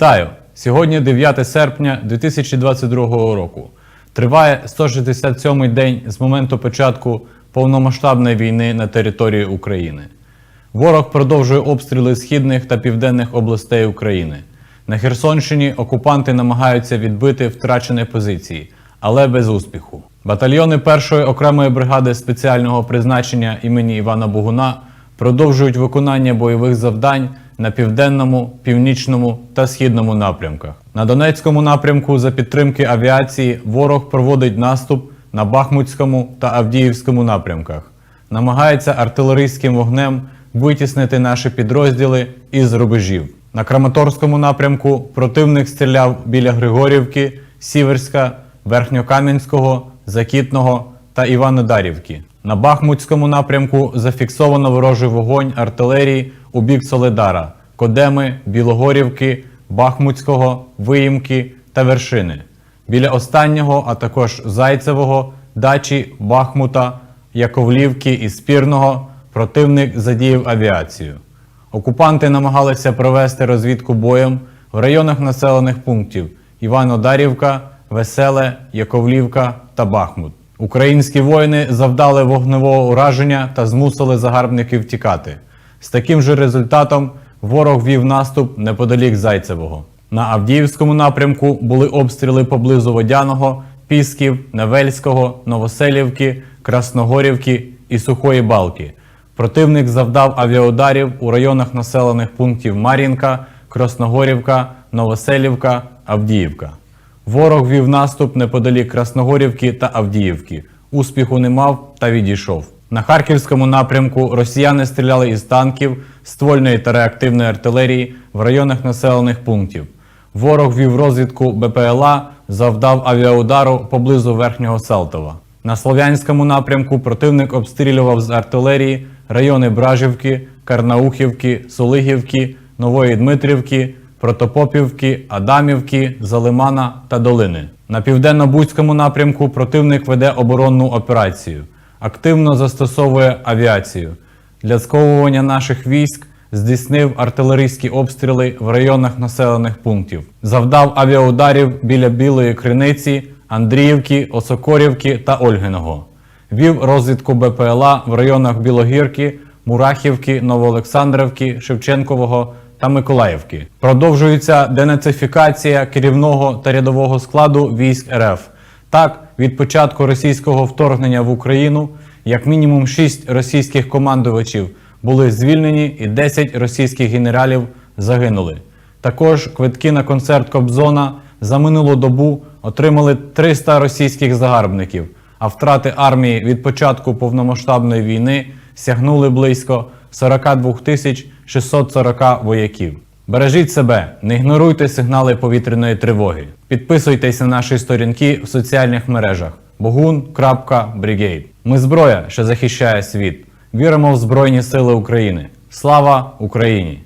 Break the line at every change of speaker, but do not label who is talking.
Вітаю! Сьогодні 9 серпня 2022 року. Триває 167-й день з моменту початку повномасштабної війни на території України. Ворог продовжує обстріли східних та південних областей України. На Херсонщині окупанти намагаються відбити втрачені позиції, але без успіху. Батальйони першої окремої бригади спеціального призначення імені Івана Богуна продовжують виконання бойових завдань на південному, північному та східному напрямках. На Донецькому напрямку за підтримки авіації ворог проводить наступ на Бахмутському та Авдіївському напрямках, намагається артилерійським вогнем витіснити наші підрозділи із рубежів. На Краматорському напрямку противник стріляв біля Григорівки, Сіверська, Верхньокам'янського, Закітного та Іванодарівки. На Бахмутському напрямку зафіксовано ворожий вогонь артилерії у бік Соледара, Кодеми, Білогорівки, Бахмутського, Виїмки та Вершини. Біля останнього, а також Зайцевого, Дачі, Бахмута, Яковлівки і Спірного противник задіяв авіацію. Окупанти намагалися провести розвідку боєм в районах населених пунктів Івано-Дарівка, Веселе, Яковлівка та Бахмут. Українські воїни завдали вогневого ураження та змусили загарбників тікати. З таким же результатом ворог вів наступ неподалік Зайцевого. На Авдіївському напрямку були обстріли поблизу Водяного, Пісків, Невельського, Новоселівки, Красногорівки і Сухої Балки. Противник завдав авіаударів у районах населених пунктів Мар'їнка, Красногорівка, Новоселівка, Авдіївка. Ворог вів наступ неподалік Красногорівки та Авдіївки. Успіху не мав та відійшов. На харківському напрямку росіяни стріляли із танків, ствольної та реактивної артилерії в районах населених пунктів. Ворог вів розвідку БПЛА, завдав авіаудару поблизу Верхнього Салтова. На Слов'янському напрямку противник обстрілював з артилерії райони Бражівки, Карнаухівки, Солигівки, Нової Дмитрівки, Протопопівки, Адамівки, Залимана та Долини. На південно-бузькому напрямку противник веде оборонну операцію, активно застосовує авіацію. Для сковування наших військ здійснив артилерійські обстріли в районах населених пунктів, завдав авіаударів біля Білої Криниці, Андріївки, Осокорівки та Ольгиного. Вів розвідку БПЛА в районах Білогірки, Мурахівки, Новоолександрівки, Шевченкового та Миколаївки. Продовжується денацифікація керівного та рядового складу військ РФ. Так, від початку російського вторгнення в Україну як мінімум 6 російських командувачів були звільнені і 10 російських генералів загинули. Також квитки на концерт Кобзона за минулу добу отримали 300 російських загарбників, а втрати армії від початку повномасштабної війни сягнули близько 42 тисяч 640 вояків. Бережіть себе, не ігноруйте сигнали повітряної тривоги. Підписуйтесь на наші сторінки в соціальних мережах bogun.brigade. Ми зброя, що захищає світ. Віримо в Збройні Сили України. Слава Україні!